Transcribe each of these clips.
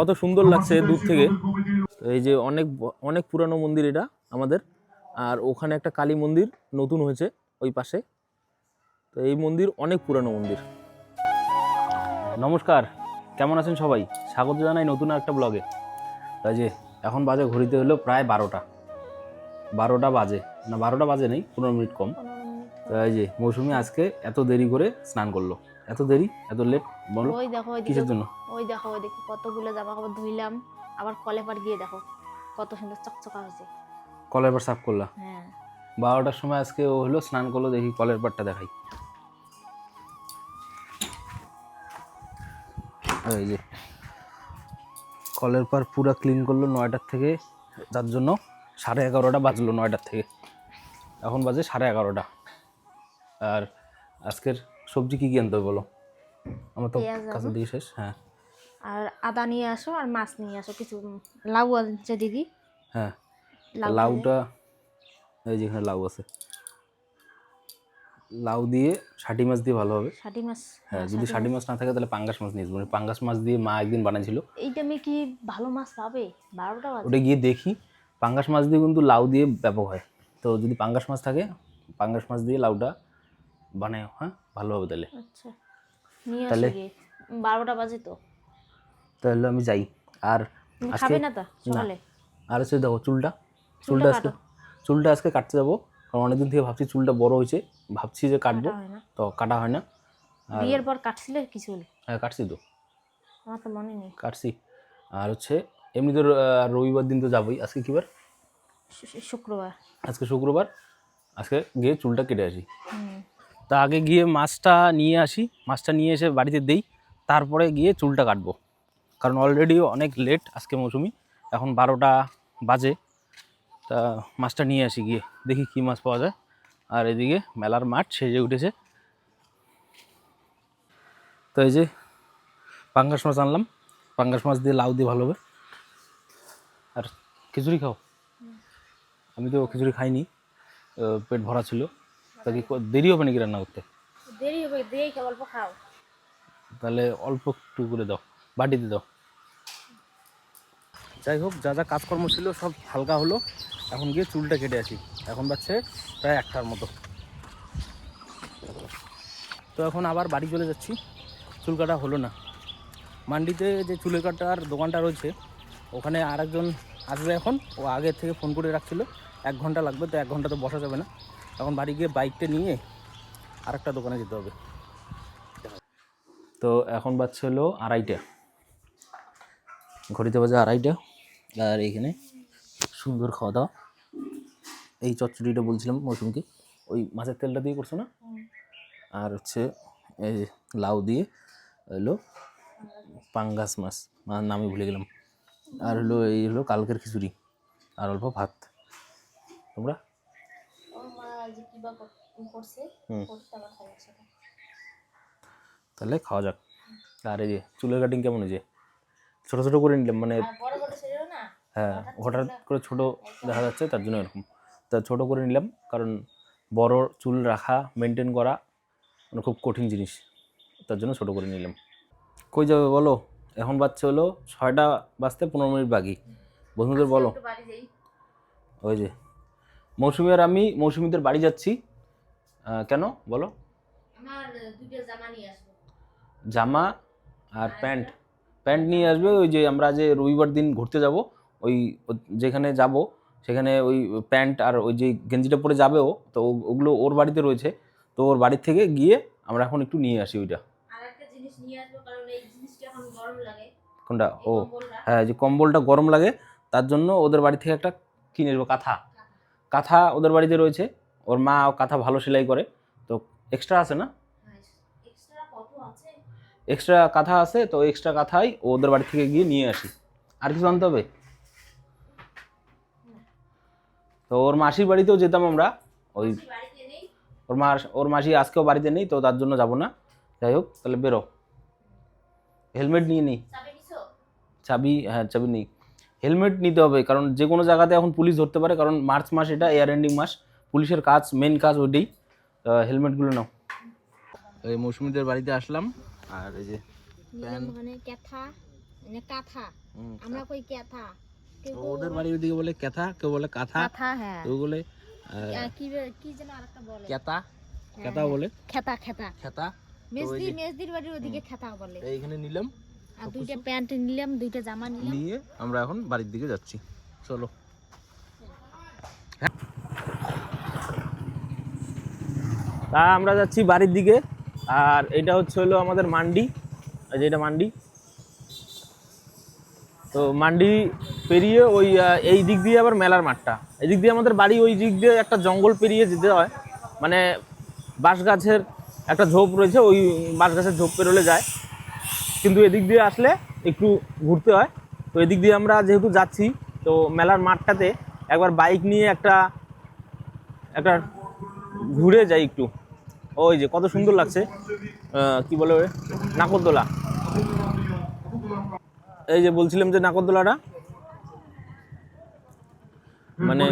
কত সুন্দর লাগছে দূর থেকে। তো এই যে অনেক অনেক পুরানো মন্দির এটা আমাদের। আর ওখানে একটা কালী মন্দির নতুন হয়েছে ওই পাশে। তো এই মন্দির অনেক পুরানো মন্দির। নমস্কার কেমন আছেন সবাই? স্বাগত জানাই নতুন একটা ব্লগে। তাই যে এখন বাজে ঘড়িতে হলো প্রায় বারোটা। বারোটা বাজে। না বারোটা বাজে নেই পনেরো মিনিট কম। তো এই যে মৌসুমি আজকে এত দেরি করে স্নান করল। এত দেরি এত লেট বলো ওই দেখো ওই কিসের জন্য? ওই দেখো ওই দেখো কতগুলো জামা কাপড় ধুইলাম আবার কলে পার গিয়ে দেখো কত সুন্দর চকচকা হয়েছে। কলের পার সাফ করলা? হ্যাঁ। বারোটার সময় আজকে ও হলো স্নান করল দেখি কলের পাড়টা দেখাই। এই যে কলের পার পুরো ক্লিন করল নয়টার থেকে তার জন্য সাড়ে এগারোটা বাজলো নয়টার থেকে। এখন বাজে সাড়ে এগারোটা। আর আজকের সবজি কী কি আনতে হবে বলো? আমার তো কাছে দিয়ে শেষ হ্যাঁ। আর আদা নিয়ে আসো আর মাছ নিয়ে আসো কিছু লাউ আনছে দিদি। হ্যাঁ লাউটা এই যেখানে লাউ আছে। লাউ দিয়ে ষাটি মাছ দিয়ে ভালো হবে। ষাটি মাছ হ্যাঁ যদি ষাটি মাছ। না থাকে তাহলে পাঙ্গাস মাছ নিয়ে আসব। মানে পাঙ্গাস মাছ দিয়ে মা একদিন বানিয়েছিল এই টাইমে কি ভালো মাছ পাবে? বারোটা ওটা গিয়ে দেখি। পাঙ্গাস মাছ দিয়ে কিন্তু লাউ দিয়ে ব্যাপক হয়। তো যদি পাঙ্গাস মাছ থাকে পাঙ্গাস মাছ দিয়ে লাউটা বানায় হ্যাঁ ভালো হবে তাহলে। আচ্ছা। তাহলে? বারোটা বাজে তো। তাহলে আমি যাই। আর খাবে না তো? সকালে? আর হচ্ছে দেখো চুলটা। চুলটা আজকে চুলটা আজকে কাটতে যাব। কারণ অনেকদিন থেকে ভাবছি চুলটা বড় হয়েছে। ভাবছি যে কাটবো। তো কাটা হয় না। বিয়ের পর কাটছিলে? কি চুল হ্যাঁ কাটছি তো। আমার তো মনে নেই। কাটছি। আর হচ্ছে এমনি তো রবিবার দিন তো যাবোই। আজকে কী বার? শু- শু- শুক্রবার। আজকে শুক্রবার। আজকে গিয়ে চুলটা কেটে আসি। তা আগে গিয়ে মাছটা নিয়ে আসি। মাছটা নিয়ে এসে বাড়িতে দেই। তারপরে গিয়ে চুলটা কাটবো। কারণ অলরেডি অনেক লেট আজকে মৌসুমি। এখন বারোটা বাজে। তা মাছটা নিয়ে আসি গিয়ে। দেখি কী মাছ পাওয়া যায়। আর এদিকে মেলার মাঠ সেজে উঠেছে। তো এই যে পাঙ্গাস মাছ আনলাম। পাঙ্গাস মাছ দিয়ে লাউ দিয়ে ভালো হবে। আর খিচুড়ি খাও? আমি তো খিচুড়ি খাইনি। পেট ভরা ছিল। তা কি দেরি হবে নাকি রান্না করতে? দেরি হবে দেরি অল্প খাও। তাহলে অল্প একটু করে দাও বাটিতে দাও। যাই হোক যা যা কাজকর্ম ছিল সব হালকা হলো। এখন গিয়ে চুলটা কেটে আসি। এখন বাচ্চে প্রায় একটার মতো। তো এখন আবার বাড়ি চলে যাচ্ছি। চুল কাটা হলো না। মান্ডিতে যে চুলের কাটার দোকানটা রয়েছে ওখানে আরেকজন আসবে এখন। ও আগের থেকে ফোন করে রাখছিল। এক ঘণ্টা লাগবে তো এক ঘণ্টা তো বসা যাবে না। এখন বাড়ি গিয়ে বাইকটা নিয়ে আরেকটা দোকানে যেতে হবে। তো এখন বাচ্চা হলো আড়াইটা। ঘড়িতে বাজে আড়াইটা। আর এইখানে সুন্দর খাওয়া দাওয়া এই চচ্চড়িটা বলছিলাম মৌসুমকে। ওই মাছের তেলটা দিয়ে করছ না? আর হচ্ছে এই লাউ দিয়ে হলো পাঙ্গাস মাছ। নামই ভুলে গেলাম। আর হলো এই হলো কালকের খিচুড়ি। আর অল্প ভাত। তোমরা? যে কি বা করছে। করতে তাহলে খাওয়া যাক। আর এই যে চুলের কাটিং কেমন হয়েছে? ছোটো ছোটো করে নিলাম মানে হ্যাঁ হঠাৎ করে ছোট দেখা যাচ্ছে তার জন্য এরকম। তা ছোট করে নিলাম কারণ বড় চুল রাখা মেনটেন করা মানে খুব কঠিন জিনিস। তার জন্য ছোট করে নিলাম। কই যাবে বলো? এখন বাচ্চা হলো ছয়টা বাজতে পনেরো মিনিট বাকি। বন্ধুদের বলো। ওই যে মৌসুমি আর আমি মৌসুমিদের বাড়ি যাচ্ছি। কেন? বলো। জামা আর প্যান্ট। প্যান্ট নিয়ে আসবে ওই যে আমরা যে রবিবার দিন ঘুরতে যাব ওই যেখানে যাব সেখানে ওই প্যান্ট আর ওই যে গেঞ্জিটা পরে যাবে ও। তো ওগুলো ওর বাড়িতে রয়েছে। তো ওর বাড়ি থেকে গিয়ে আমরা এখন একটু নিয়ে আসি ওইটা। কোনটা? ও হ্যাঁ যে কম্বলটা গরম লাগে তার জন্য ওদের বাড়ি থেকে একটা কিনে আসব কাঁথা। কাঁথা ওদের বাড়িতে রয়েছে। ওর মা কাঁথা ভালো সেলাই করে। তো এক্সট্রা আছে না? এক্সট্রা কাঁথা আছে তো এক্সট্রা কাঁথাই ওদের বাড়ি থেকে গিয়ে নিয়ে আসি। আর কিছু আনতে হবে? তো ওর মাসির বাড়িতেও যেতাম আমরা। ওই ওর মা ওর মাসি আজকেও বাড়িতে নেই তো তার জন্য যাব না। যাই হোক তাহলে বেরো। হেলমেট নিয়ে নিই চাবি হ্যাঁ চাবি নেই। হেলমেট নিতে হবে কারণ যে কোনো জায়গাতে এখন পুলিশ ধরতে পারে কারণ মার্চ মাস এটা এয়ার এন্ডিং মাস পুলিশের কাজ মেন কাজ ওইটাই। হেলমেটগুলো নাও। এই মৌসুমিদের বাড়িতে আসলাম আর এই যে মানে কাঁথা। হুম, আমরা কই ক্যাথা? কেউ তো কেউ ওদের বাড়ির ওদিকে বলে ক্যাথা কেউ বলে কাঁথা কাঁথা হ্যাঁ। কেউ বলে বলে? খেতা খেতা খেতা মেজদি মেজদির বাড়ির ওদিকে খেতা বলে। এইখানে নিলাম। আর দুইটা প্যান্ট নিলাম দুইটা জামা নিলাম। নিয়ে আমরা এখন বাড়ির দিকে যাচ্ছি। চলো। তা আমরা যাচ্ছি বাড়ির দিকে আর এটা হচ্ছে হলো আমাদের মান্ডি। যে এটা মান্ডি। তো মান্ডি পেরিয়ে ওই এই দিক দিয়ে আবার মেলার মাঠটা। এই দিক দিয়ে আমাদের বাড়ি ওই দিক দিয়ে একটা জঙ্গল পেরিয়ে যেতে হয়। মানে বাঁশ গাছের একটা ঝোপ রয়েছে ওই বাঁশ গাছের ঝোপ পেরোলে যায়। কিন্তু এদিক দিয়ে আসলে একটু ঘুরতে হয়। তো এদিক দিয়ে আমরা যেহেতু যাচ্ছি, তো মেলার মাঠটাতে একবার বাইক নিয়ে একটা একটা ঘুরে যাই একটু। ওই যে কত সুন্দর লাগছে। কি বলে? নাকরদোলা এই যে বলছিলাম যে নাকরদোলাটা মানে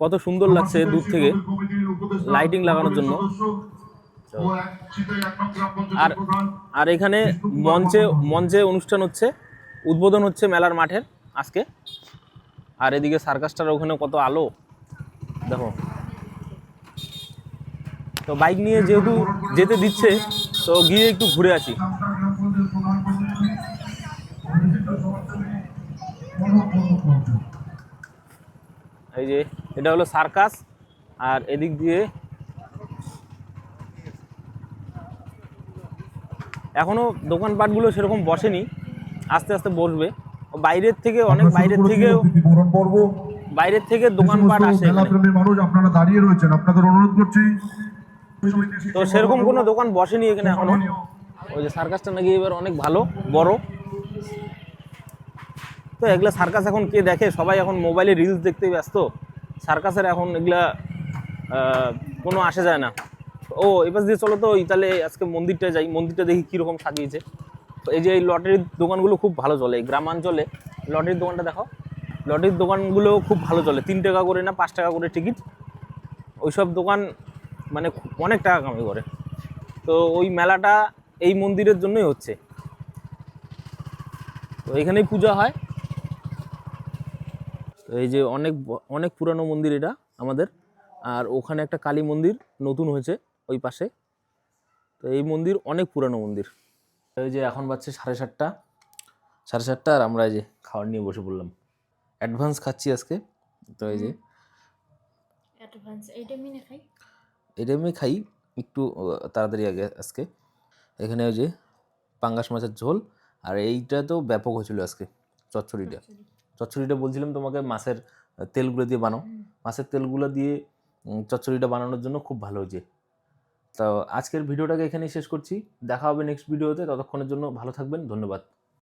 কত সুন্দর লাগছে দূর থেকে। লাইটিং লাগানোর জন্য। আর আর এখানে মঞ্চে মঞ্চে অনুষ্ঠান হচ্ছে উদ্বোধন হচ্ছে মেলার মাঠের আজকে। আর এদিকে সার্কাসটার ওখানে কত আলো দেখো। তো বাইক নিয়ে যেহেতু যেতে দিচ্ছে তো গিয়ে একটু ঘুরে আসি। এই যে এটা হলো সার্কাস আর এদিক দিয়ে এখনও দোকানপাটগুলো সেরকম বসেনি। আস্তে আস্তে বসবে। বাইরের থেকে অনেক বাইরের থেকেও বাইরের থেকে দোকানপাট আসে মানুষ আপনারা দাঁড়িয়ে রয়েছেন আপনাদের অনুরোধ করছি। তো সেরকম কোনো দোকান বসেনি এখানে এখনও। ওই যে সার্কাসটা নাকি এবার অনেক ভালো বড়। তো এগুলা সার্কাস এখন কে দেখে? সবাই এখন মোবাইলে রিলস দেখতে ব্যস্ত। সার্কাসের এখন এগুলা কোনো আসে যায় না। ও, এবার দিয়ে চলো তো তাহলে আজকে মন্দিরটা যাই। মন্দিরটা দেখি কীরকম সাজিয়েছে। তো এই যে এই লটারির দোকানগুলো খুব ভালো চলে, এই গ্রামাঞ্চলে। লটারির দোকানটা দেখো লটারির দোকানগুলো খুব ভালো চলে, তিন টাকা করে না পাঁচ টাকা করে টিকিট। ওইসব দোকান মানে অনেক টাকা কামাই করে। তো ওই মেলাটা এই মন্দিরের জন্যই হচ্ছে। তো এখানেই পূজা হয়। তো এই যে অনেক অনেক পুরানো মন্দির এটা আমাদের। আর ওখানে একটা কালী মন্দির নতুন হয়েছে। ওই পাশে। তো এই মন্দির অনেক পুরানো মন্দির। এই যে এখন বাজছে সাড়ে সাতটা। সাড়ে সাতটা আর আমরা এই যে খাবার নিয়ে বসে পড়লাম। অ্যাডভান্স খাচ্ছি আজকে। তো এই যে এটা আমি খাই? একটু তাড়াতাড়ি আগে আজকে। এখানে ওই যে পাঙ্গাস মাছের ঝোল। আর এইটা তো ব্যাপক হয়েছিল আজকে চচ্চড়িটা। চচ্চড়িটা বলছিলাম তোমাকে মাছের তেলগুলো দিয়ে বানাও। মাছের তেলগুলো দিয়ে চচ্চড়িটা বানানোর জন্য খুব ভালো হয়েছে। তো আজকের ভিডিওটাকে এখানেই শেষ করছি। দেখা হবে নেক্সট ভিডিওতে ততক্ষণের জন্য ভালো থাকবেন। ধন্যবাদ।